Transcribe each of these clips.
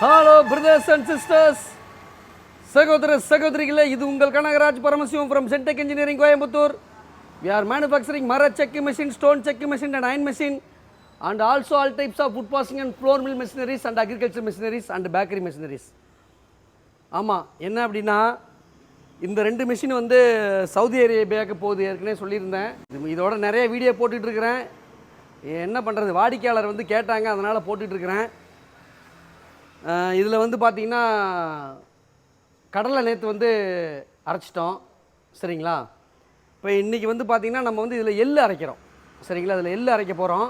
Hello brothers and sisters சகோதர சகோதரிகளே இது உங்கள் Kanagaraj Paramasivam from Sentech engineering Coimbatore we are manufacturing மர செக்கு machine stone cheque machine and iron machine and also all types of food processing and flour mill machineries and agriculture machineries and bakery machineries ஆமாம் என்ன அப்படின்னா இந்த ரெண்டு machine வந்து Saudi அரேபியாவுக்கு போகுது ஏற்கனவே சொல்லியிருந்தேன். இதோட நிறைய வீடியோ போட்டுட்ருக்கிறேன் என்ன பண்ணுறது வாடிக்கையாளர் வந்து கேட்டாங்க அதனால் போட்டுட்ருக்கிறேன் இதில் வந்து பார்த்திங்கன்னா கடலை நேற்று வந்து அரைச்சிட்டோம். சரிங்களா? இப்போ இன்றைக்கி வந்து பார்த்திங்கன்னா நம்ம வந்து இதில் எள் அரைக்கிறோம். சரிங்களா? இதில் எள் அரைக்க போகிறோம்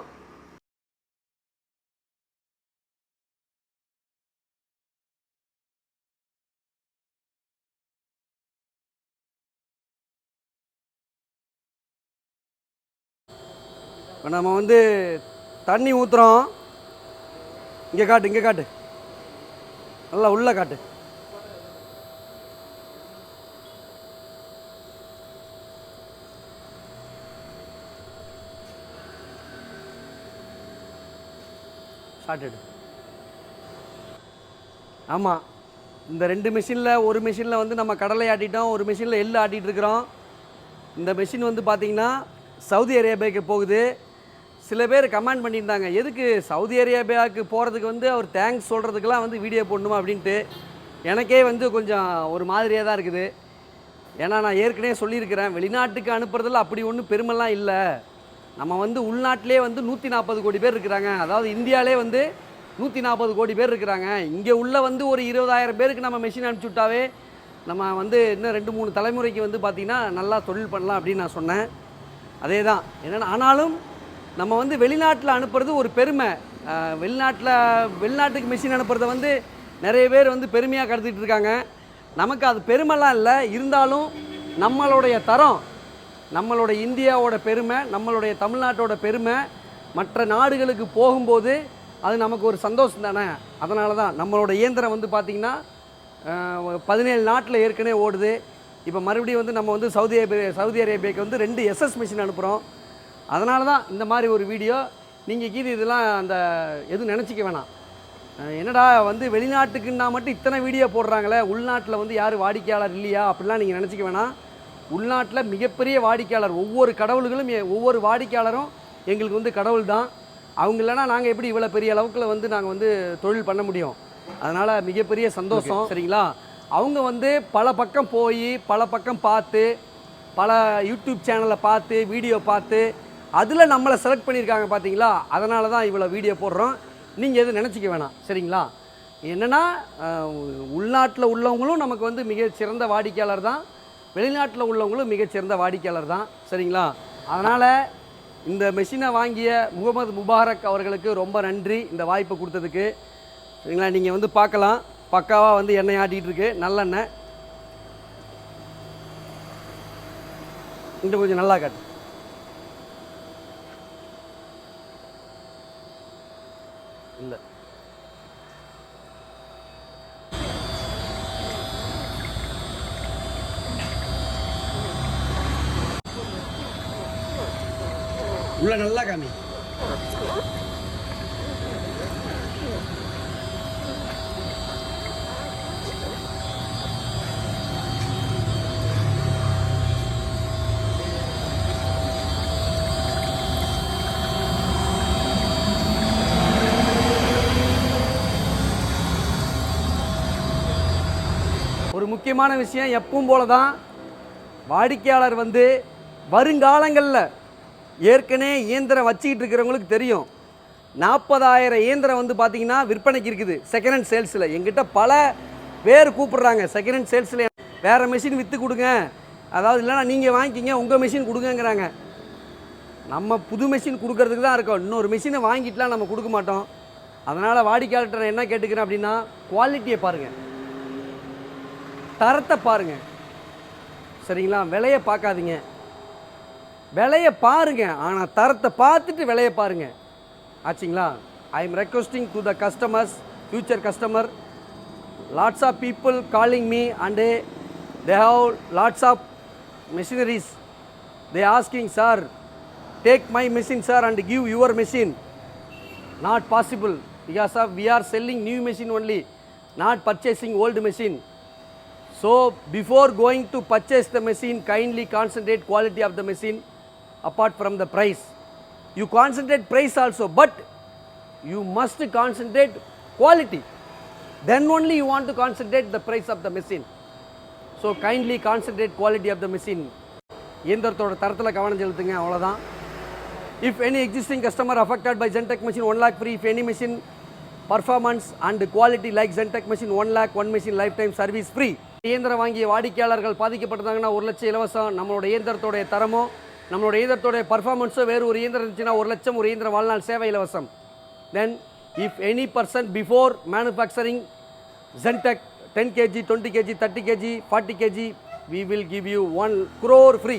இப்போ நம்ம வந்து தண்ணி ஊற்றுறோம் இங்கே காட்டு இங்கே காட்டு. நல்லா உள்ளே காட்டு. ஷார்ட் ஆமாம் இந்த ரெண்டு மிஷினில் ஒரு மிஷினில் வந்து நம்ம கடலை ஆட்டிட்டோம் ஒரு மிஷினில் எள்ளு ஆட்டிகிட்டு இருக்கிறோம். இந்த மிஷின் வந்து பார்த்திங்கன்னா சவுதி அரேபியாவுக்கு போகுது. சில பேர் கமெண்ட் பண்ணியிருந்தாங்க எதுக்கு சவுதி அரேபியாவுக்கு போகிறதுக்கு வந்து அவர் தேங்க்ஸ் சொல்கிறதுக்கெலாம் வந்து வீடியோ போடணுமா? அப்படின்ட்டு. எனக்கே வந்து கொஞ்சம் ஒரு மாதிரியாக தான் இருக்குது. ஏன்னா நான் ஏற்கனவே சொல்லியிருக்கிறேன் வெளிநாட்டுக்கு அனுப்புறதில் அப்படி ஒன்றும் பெருமைலாம் இல்லை. நம்ம வந்து உள்நாட்டிலே வந்து நூற்றி நாற்பது கோடி பேர் இருக்கிறாங்க. அதாவது இந்தியாவிலே வந்து நூற்றி நாற்பது கோடி பேர் இருக்கிறாங்க. இங்கே உள்ள வந்து ஒரு இருபதாயிரம் பேருக்கு நம்ம மெஷின் அனுப்பிச்சுட்டாவே நம்ம வந்து இன்னும் ரெண்டு மூணு தலைமுறைக்கு வந்து பார்த்திங்கன்னா நல்லா தொழில் பண்ணலாம் அப்படின்னு நான் சொன்னேன். அதே தான் என்னென்னா ஆனாலும் நம்ம வந்து வெளிநாட்டில் அனுப்புறது ஒரு பெருமை. வெளிநாட்டில் வெளிநாட்டுக்கு மிஷின் அனுப்புறத வந்து நிறைய பேர் வந்து பெருமையாக கருதிட்டு இருக்காங்க. நமக்கு அது பெருமைலாம் இல்லை. இருந்தாலும் நம்மளுடைய தரம் நம்மளுடைய இந்தியாவோட பெருமை நம்மளுடைய தமிழ்நாட்டோட பெருமை மற்ற நாடுகளுக்கு போகும்போது அது நமக்கு ஒரு சந்தோஷம் தானே? அதனால தான் நம்மளோட இயந்திரம் வந்து பார்த்திங்கன்னா பதினேழு நாட்டில் ஏற்கனவே ஓடுது. இப்போ மறுபடியும் வந்து நம்ம வந்து சவுதி அரேபியா சவுதி அரேபியாவுக்கு வந்து ரெண்டு எஸ்எஸ் மிஷின் அனுப்புகிறோம் அதனால தான் இந்த மாதிரி ஒரு வீடியோ. நீங்கள் கீது இதெல்லாம் அந்த எதுவும் நினச்சிக்க வேணாம். என்னடா வந்து வெளிநாட்டுக்குன்னா மட்டும் இத்தனை வீடியோ போடுறாங்களே உள்நாட்டில் வந்து யார் வாடிக்கையாளர் இல்லையா? அப்படிலாம் நீங்கள் நினச்சிக்க வேணாம். உள்நாட்டில் மிகப்பெரிய வாடிக்கையாளர் ஒவ்வொரு கடவுள்களும் ஒவ்வொரு வாடிக்கையாளரும் எங்களுக்கு வந்து கடவுள் தான். அவங்க இல்லைன்னா நாங்கள் எப்படி இவ்வளோ பெரிய அளவுக்குள்ள வந்து நாங்கள் வந்து தொழில் பண்ண முடியும்? அதனால் மிகப்பெரிய சந்தோஷம் சரிங்களா? அவங்க வந்து பல பக்கம் போய் பல பக்கம் பார்த்து பல யூடியூப் சேனலை பார்த்து வீடியோ பார்த்து அதில் நம்மளை செலக்ட் பண்ணியிருக்காங்க பார்த்தீங்களா அதனால தான் இவ்வளோ வீடியோ போடுறோம். நீங்கள் எதுவும் நினச்சிக்க வேணாம். சரிங்களா? என்னென்னா உள்நாட்டில் உள்ளவங்களும் நமக்கு வந்து மிகச்சிறந்த வாடிக்கையாளர் தான். வெளிநாட்டில் உள்ளவங்களும் மிகச்சிறந்த வாடிக்கையாளர் தான். சரிங்களா? அதனால் இந்த மெஷினை வாங்கிய முகமது முபாரக் அவர்களுக்கு ரொம்ப நன்றி இந்த வாய்ப்பை கொடுத்ததுக்கு. சரிங்களா? நீங்கள் வந்து பார்க்கலாம். பக்காவாக வந்து எண்ணெய் ஆட்டிகிட்டு இருக்கு. நல்லெண்ணெய். இன்னும் கொஞ்சம் நல்லா காட்டு. உள்ள நல்லா காமி. ஒரு முக்கியமான விஷயம் எப்பவும் போல தான் வாடிக்கையாளர் வந்து வருங்காலங்களில் ஏற்கனவே இயந்திரம் வச்சுக்கிட்டு இருக்கிறவங்களுக்கு தெரியும். நாற்பதாயிரம் இயந்திரம் வந்து பார்த்தீங்கன்னா விற்பனைக்கு இருக்குது செகண்ட் ஹேண்ட் சேல்ஸில் எங்கிட்ட பல பேர் கூப்பிடுறாங்க செகண்ட் ஹேண்ட் சேல்ஸில் வேறு மிஷின் விற்று கொடுங்க. அதாவது இல்லைன்னா நீங்கள் வாங்கிக்கிங்க உங்கள் மிஷின் கொடுங்கங்கிறாங்க. நம்ம புது மிஷின் கொடுக்கறதுக்கு தான் இருக்கோம். இன்னொரு மிஷினை வாங்கிட்டுலாம் நம்ம கொடுக்க மாட்டோம். அதனால் வாடிக்கையாளர்கிட்ட நான் என்ன கேட்டுக்கிறேன் அப்படின்னா குவாலிட்டியை பாருங்கள் தரத்தை பாருங்க. சரிங்களா? விலையை பார்க்காதீங்க. விலையை பாருங்க. ஆனால் தரத்தை பார்த்துட்டு விலையை பாருங்க. ஆச்சுங்களா? I am requesting to the customers future customer lots of people calling me and they have lots of machineries they asking sir take my machine sir and give your machine not possible because of we are selling new machine only not purchasing old machine so before going to purchase the machine kindly concentrate quality of the machine apart from the price. You concentrate price also, but you must concentrate quality. Then only you want to concentrate the price of the machine. So kindly concentrate quality of the machine இயந்திரத்தோட தரத்தில் கவனம் செலுத்துங்க அவ்வளோதான் if any existing customer affected by Gentech machine one lakh free if any machine performance and quality like Gentech machine one lakh one machine life time service free இயந்திரம் வாங்கிய வாடிக்கையாளர்கள் பாதிக்கப்பட்டிருந்தாங்கன்னா ஒரு லட்சம் இலவசம் நம்மளோட இயந்திரத்தோடைய தரமோ நம்மளோட இயந்திரத்தோடைய பர்ஃபார்மன்ஸோ வேறு ஒரு இயந்திரம் இருந்துச்சுன்னா ஒரு லட்சம் ஒரு இயந்திரம் வாழ்நாள் சேவை இலவசம். Then if any person before manufacturing Gentech ten KG twenty KG thirty KG forty KG we will give you one crore free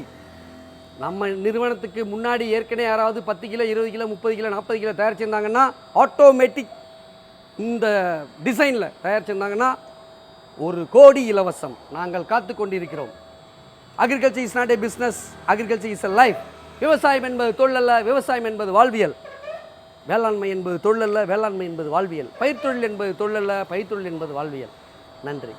நம்ம நிறுவனத்துக்கு முன்னாடி ஏற்கனவே யாராவது பத்து கிலோ இருபது கிலோ முப்பது கிலோ நாற்பது கிலோ தயாரிச்சிருந்தாங்கன்னா ஆட்டோமேட்டிக் இந்த டிசைனில் தயாரிச்சிருந்தாங்கன்னா ஒரு கோடி இலவசம் நாங்கள் காத்து கொண்டிருக்கிறோம். Agriculture is not a business agriculture is a life விவசாயம் என்பது தொழிலல்ல விவசாயம் என்பது வாழ்வியல். வேளாண்மை என்பது தொழிலல்ல வேளாண்மை என்பது வாழ்வியல். பயிர்த்தொழில் என்பது தொழிலல்ல பயிர்த்தொழில் என்பது வாழ்வியல். நன்றி.